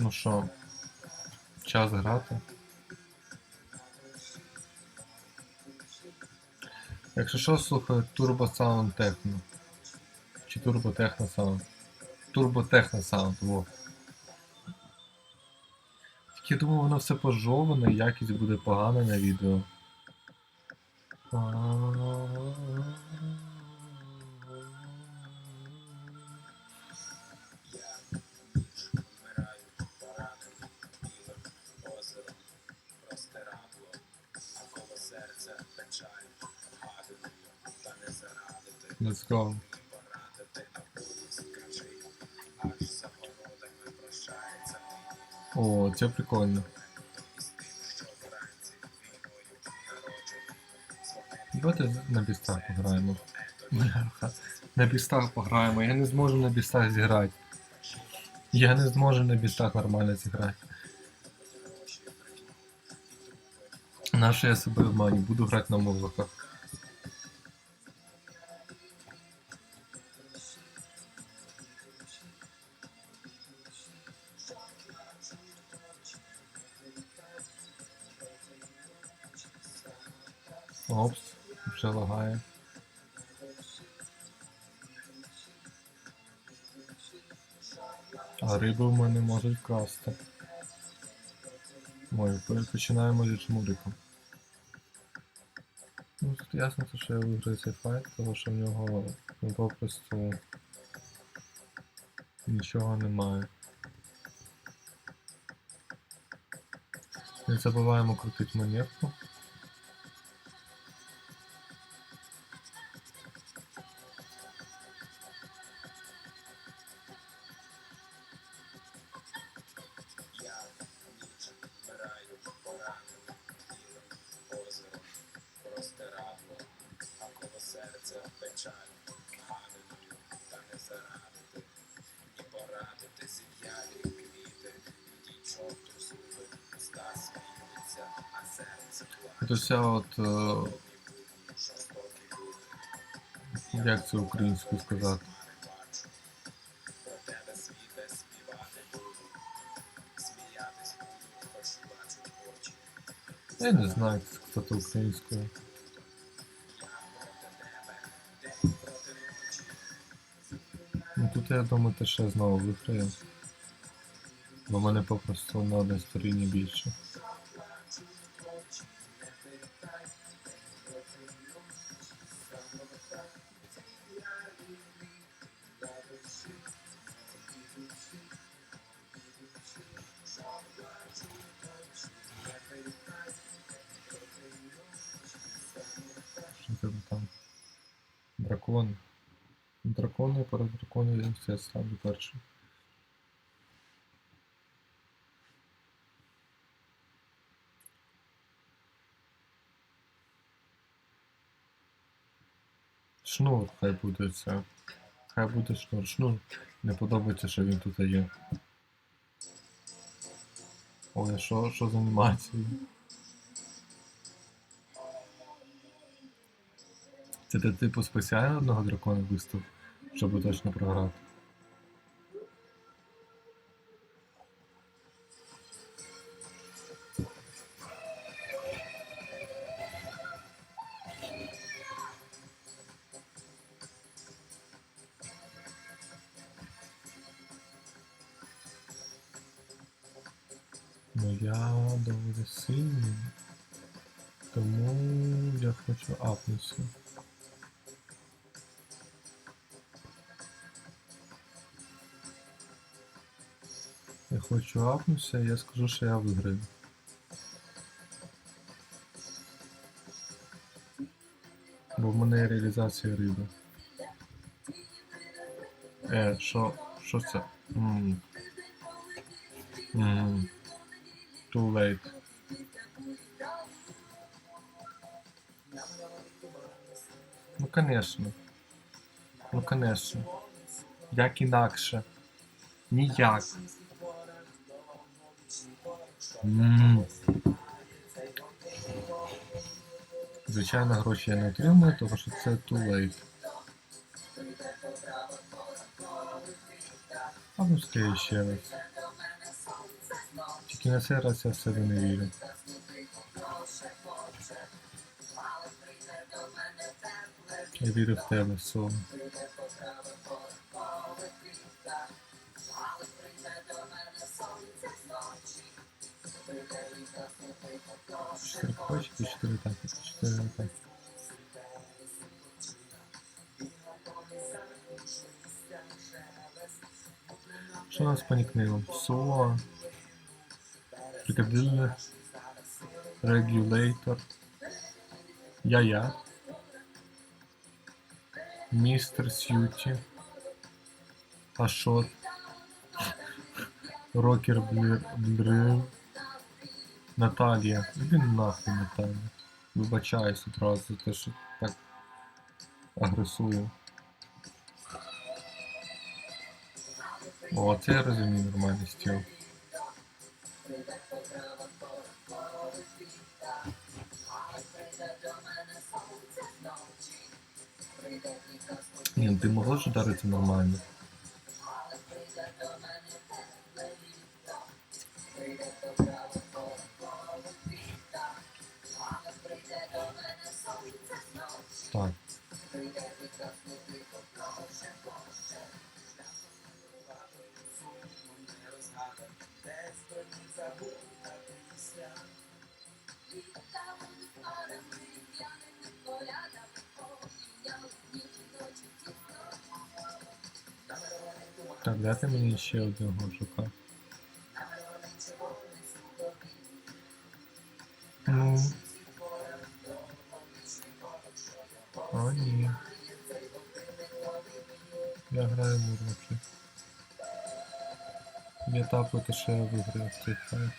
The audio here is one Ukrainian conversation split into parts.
Ну що, час грати. Якщо що, слухаю Turbo Sound Techno. Чи Turbo Techno Sound. Turbo Techno Sound, во. Тільки я думаю, воно все пожоване, якість буде погана на відео. Городами прощається О, це прикольно. Давайте на бістах пограємо. На бістах пограємо. Я не зможу на бістах зіграти. Я не зможу на бістах нормально зіграти. Нащо я себе обманю? Буду грати на музиках. Опс, вже лагає. А риби в мене можуть красти. Пе- починаємо зі чмуриком. Ясно, що я виграю цей файт, тому що в нього ну, попросту нічого немає. Не забуваємо крутити монетку. Це вся от. е, як це українською сказати? Я не знаю, як сказати українською. Ну тут я думаю, що я знову виграю. Бо мене попросту на одній сторіні більше. Що там? Дракон. Дракони, про дракони я все ставлю першим. Шнур, хай буде це. Хай буде шнур. Шнур. Не подобається, що він тут є. Ой, що, що за анімації? Це ти типу спеціально одного дракона вистав, щоб точно програти. Я хочу я скажу, що я виграю. Бо в мене є реалізація риби. Е, що, що це? М. М. Too late. Ну, конечно. Ну, конечно. Як інакше. Ніяк. Звичайно, гроші я не отримую, тому що це too late. А ну скажи ще раз. Тільки на цей раз я в себе не вірю. Я вірю в тебе, соло. Чотири хочете, чотири так, чотири так. Що у нас по нікнеймам? Соло. Пікадилли. Регулятор. Я-я. Містер Сьюті. Пашот. Рокер Блир. Блир. Наталія. Іди нахуй, Наталія. Вибачаюсь одразу за те, що так агресую. О, це я розумію нормальний стіл. Ні, ти могла ж ударити нормально. Так, дайте мені ще одного жука. Ну. О, ні. Я граю мурмаки. Я тапу, то ще я виграю в цей файт.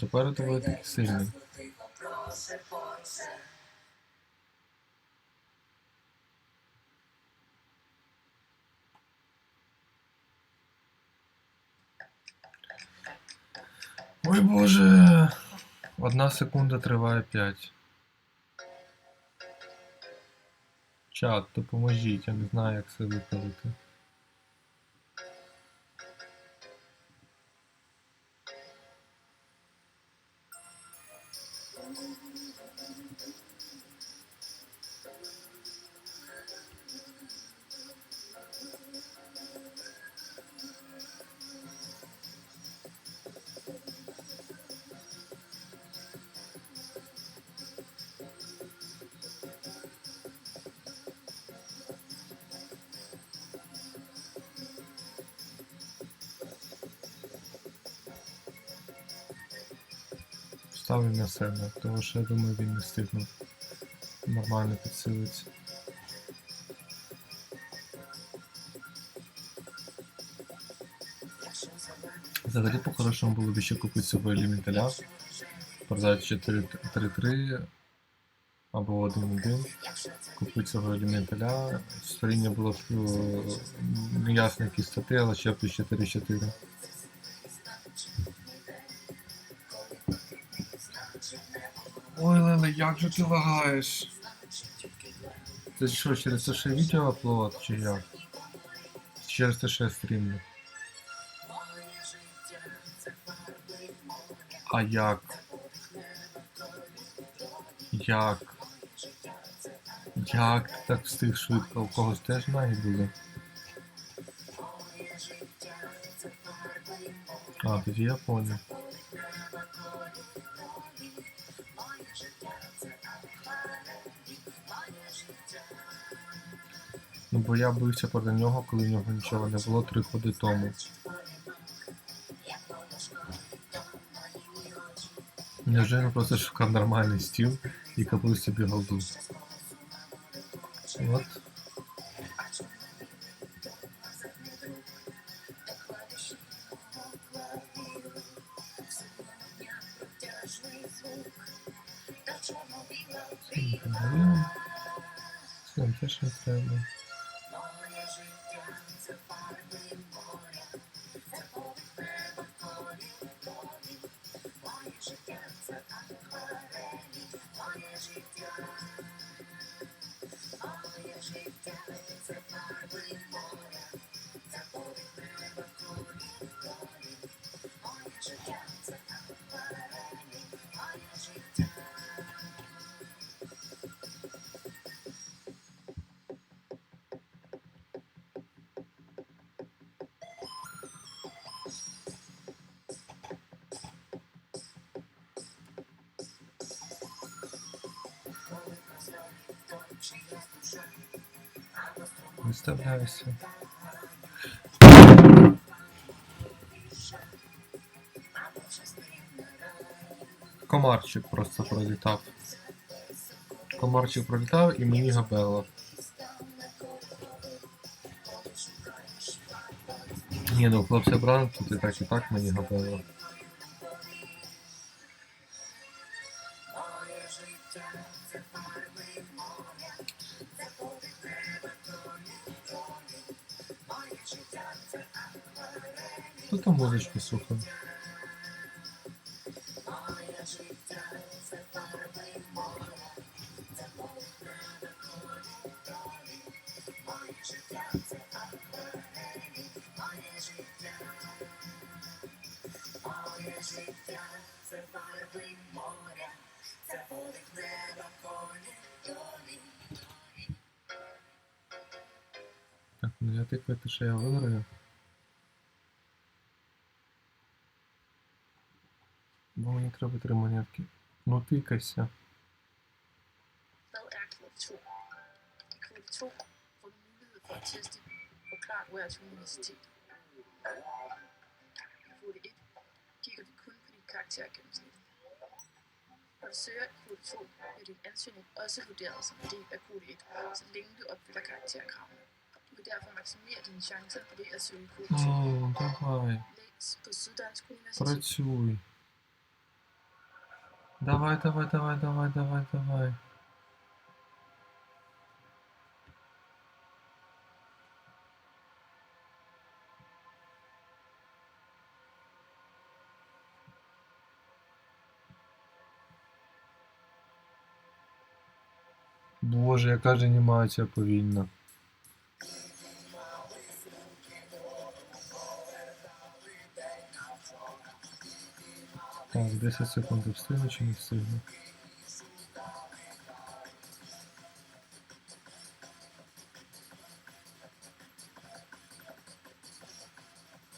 Тепер ти і сильний. Ой боже. Одна секунда триває 5. Чат, допоможіть, я не знаю, як це виправити. Ставлю на себе, тому що я думаю, він не встигне нормально підсилитися. Взагалі по-хорошому було б ще купити собі елементаля, продати ще 3-3 або 1-1, купити цього елементаля. Створіння було неясно які стати, але ще б 4-4. Ой, Леле, як же ти лагаєш? Це що, через те, що відео аплод, чи як? Через те, що я стрімлю. А як? Як? Як ти так встиг швидко? У когось теж ноги були? А, тоді я понял. Бо я бився проти нього, коли в нього нічого не було три ходи тому. Невже він просто шукав нормальний стіл і купив собі голду? От. Треба. Виставляйся. Комарчик просто пролітав. Комарчик пролітав і мені габело. Ні, ну хлопці бран, тут і так і так мені габело. Музичку слухаю. Так, ну я тикати, що я виграю. Бо мені треба три монетки. Ну тикайся. Hvad er kvote 2? I kvote 2 får du mulighed for at teste Forklar UR's universitet. I kvote 1 kigger du kun på dit karaktergennemsnit. Når du søger i kvote 2, bliver din ansøgning også vurderet som en del af kvote 1, så længe du opfylder karakterkravene. Du kan derfor maksimere dine chancer ved at søge i kvote 2. О, давай, Læs på Syddansk Universitet. працюй. Давай, давай, давай, давай, давай, давай. Боже, яка ж анімація повільна. Так, 10 секунд встигну чи не встигну?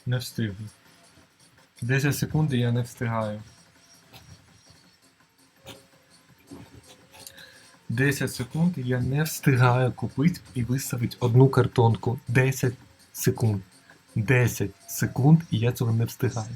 Не встигну. 10 секунд і я не встигаю. 10 секунд і я не встигаю купити і виставити одну картонку. 10 секунд. 10 секунд і я цього не встигаю.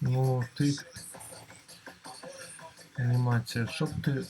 Ну, ти. Анімація, щоб ти.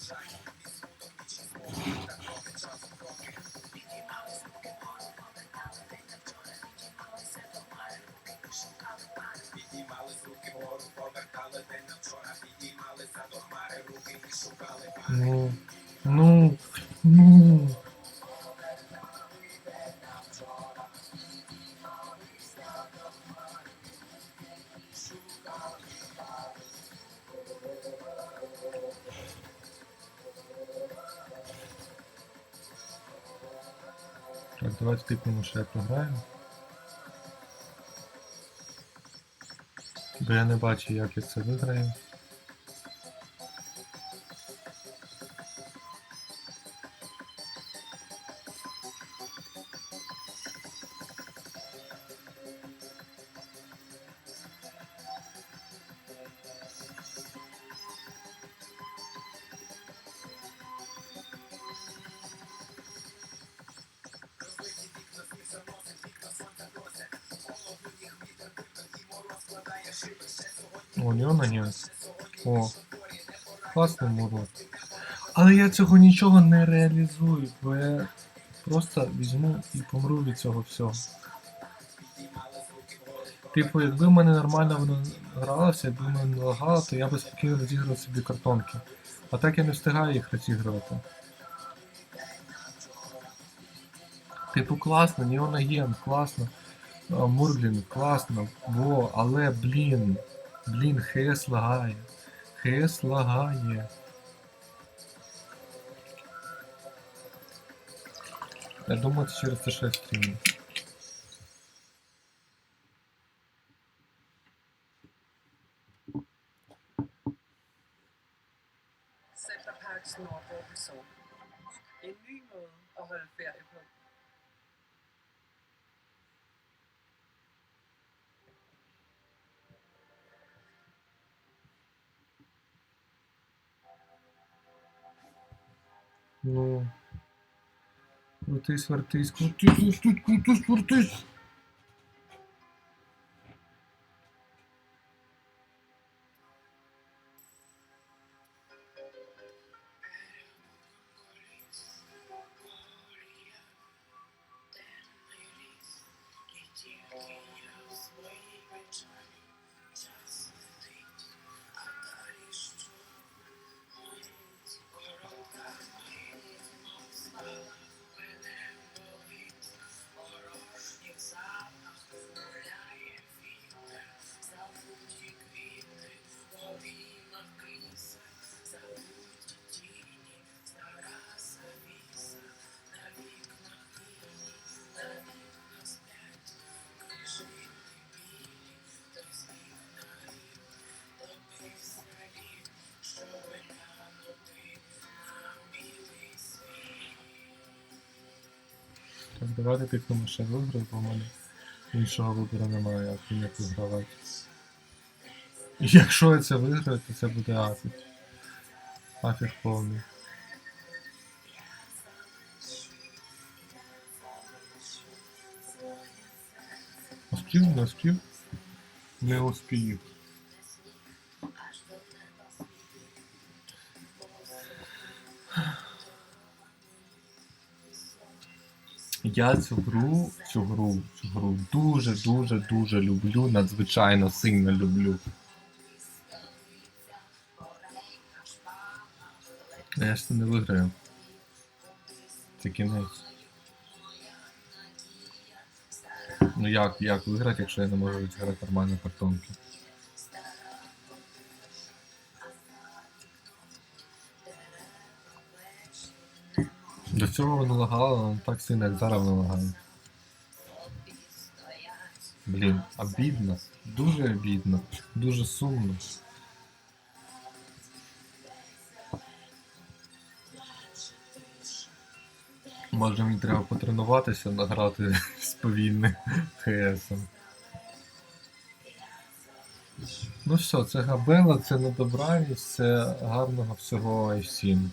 Так, давайте тикнемо, що я програю. Бо я не бачу, як я це виграю. О, Леона нет. О, класний мурок. Але я цього нічого не реалізую, бо я просто візьму і помру від цього всього. Типу, якби в мене нормально воно гралося, якби мене не лагало, то я би спокійно розіграв собі картонки. А так я не встигаю їх розігрувати. Типу класно, Неона Ген, класно. Мурглін, класно, во, але блін. Блін, ХС лагає. ХС лагає. Я думаю, це через те, що я стрімлю. Centerparks Nordborg Resort. En ny måde at holde ferie på. но. Протеis, въртеис, крутис, крутис, крутис, крутис. Давайте тикнемо ще в ігри, бо в мене іншого вибору немає, як як вигравати. І якщо я це виграю, то це буде афіг. Афіг повний. Успів, не успів? Не успів. Я цю гру, цю гру, цю гру дуже, дуже, дуже люблю, надзвичайно сильно люблю. А Я ж це не виграю. Це кінець. Ну як, як виграти, якщо я не можу відіграти нормальні картонки? До цього воно лагало, але так сильно, як зараз воно лагає. Блін, обідно. Дуже обідно. Дуже сумно. Може мені треба потренуватися, награти з повільним ХСом. Ну все, це габела, це недобраність, це гарного всього і всім.